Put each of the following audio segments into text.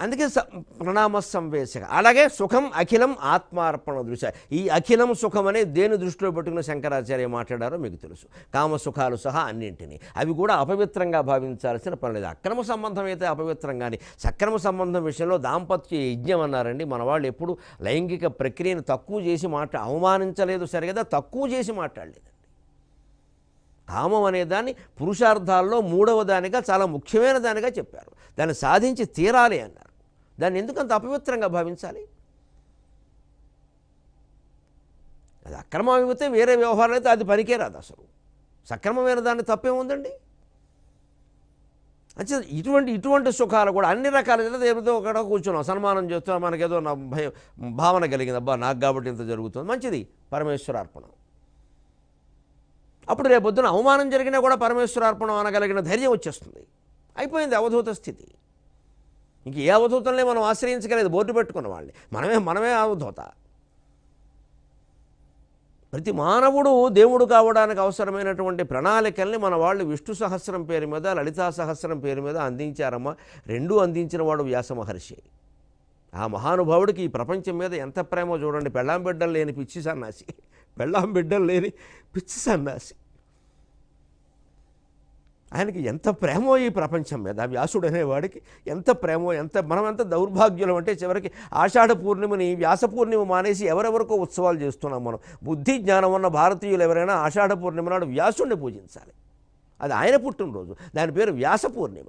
అందుకే ప్రణామ సంవేశక అలాగే సుఖం అఖిలం ఆత్మార్పణ దృశ్య. ఈ అఖిలం సుఖం అనే దేని దృష్టిలో పెట్టుకున్న శంకరాచార్య మాట్లాడారో మీకు తెలుసు. కామ సుఖాలు సహా అన్నింటినీ. అవి కూడా అపవిత్రంగా భావించాల్సిన పని లేదు. అక్రమ సంబంధం అయితే అపవిత్రం కానీ సక్రమ సంబంధం విషయంలో దాంపత్య యజ్ఞం అన్నారండి. మన వాళ్ళు ఎప్పుడు లైంగిక ప్రక్రియను తక్కువ చేసి మాట్లా అవమానించలేదు సరిగదా తక్కువ చేసి మాట్లాడలేదు కామం అనే దాన్ని పురుషార్థాల్లో మూడవ దానిగా చాలా ముఖ్యమైన దానిగా చెప్పారు. దాన్ని సాధించి తీరాలి అన్నారు. దాన్ని ఎందుకంత అపవిత్రంగా భావించాలి? అది అక్రమం అయిపోతే వేరే వ్యవహారం అయితే అది పనికే రాదు అసలు. సక్రమమైన దాన్ని తప్పేముందండి? అంటే ఇటువంటి ఇటువంటి సుఖాలు కూడా అన్ని రకాల ఏదో ఒకడ కూర్చున్నాం. సన్మానం చేస్తున్నాం మనకేదో నా భయం భావన కలిగింది. అబ్బా నాకు కాబట్టి ఇంత జరుగుతుంది. మంచిది. పరమేశ్వరార్పణం అప్పుడు రేపొద్దున అవమానం జరిగినా కూడా పరమేశ్వరార్పణం అనగలిగిన ధైర్యం వచ్చేస్తుంది. అయిపోయింది అవధూత స్థితి. ఇంక ఏ అవధూతంలో మనం ఆశ్రయించగలేదు? బోర్డు పెట్టుకున్న వాళ్ళని. మనమే మనమే అవధూత. ప్రతి మానవుడు దేవుడు కావడానికి అవసరమైనటువంటి ప్రణాళికల్ని మన వాళ్ళు విష్ణు సహస్రం పేరు మీద లలితా సహస్రం పేరు మీద అందించారమ్మా. రెండూ అందించిన వాడు వ్యాస మహర్షి. ఆ మహానుభావుడికి ఈ ప్రపంచం మీద ఎంత ప్రేమో చూడండి. పెళ్ళాం బిడ్డలు లేని పిచ్చి సన్నాసి. పెళ్ళాం బిడ్డలు లేని పిచ్చి సన్నాసి. ఆయనకి ఎంత ప్రేమో ఈ ప్రపంచం మీద వ్యాసుడు అనేవాడికి ఎంత ప్రేమో ఎంత మనం ఎంత దౌర్భాగ్యులం అంటే చివరికి ఆషాఢ పూర్ణిమని వ్యాస పూర్ణిమ మానేసి ఎవరెవరికో ఉత్సవాలు చేస్తున్నాం మనం. బుద్ధి జ్ఞానం ఉన్న భారతీయులు ఎవరైనా ఆషాఢ పూర్ణిమ నాడు వ్యాసుడిని పూజించాలి. అది ఆయన పుట్టినరోజు. దాని పేరు వ్యాస పూర్ణిమ.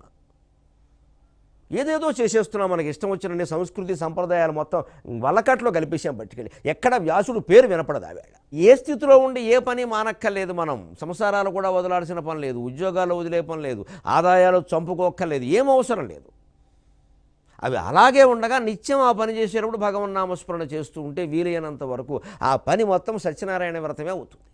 ఏదేదో చేసేస్తున్నాం మనకి ఇష్టం వచ్చిన సంస్కృతి సంప్రదాయాలు మొత్తం వలకట్లో కలిపేసాం పట్టుకెళ్ళి. ఎక్కడ వ్యాసుడు పేరు వినపడదు ఆవేళ ఏ స్థితిలో ఉండి ఏ పని మానక్కర్లేదు మనం. సంసారాలు కూడా వదలాల్సిన పని లేదు. ఉద్యోగాలు వదిలే పని లేదు. ఆదాయాలు చంపుకోక్కర్లేదు. ఏం అవసరం లేదు. అవి అలాగే ఉండగా నిత్యం ఆ పని చేసేటప్పుడు భగవన్నామస్మరణ చేస్తూ ఉంటే వీలైనంత వరకు ఆ పని మొత్తం సత్యనారాయణ వ్రతమే అవుతుంది.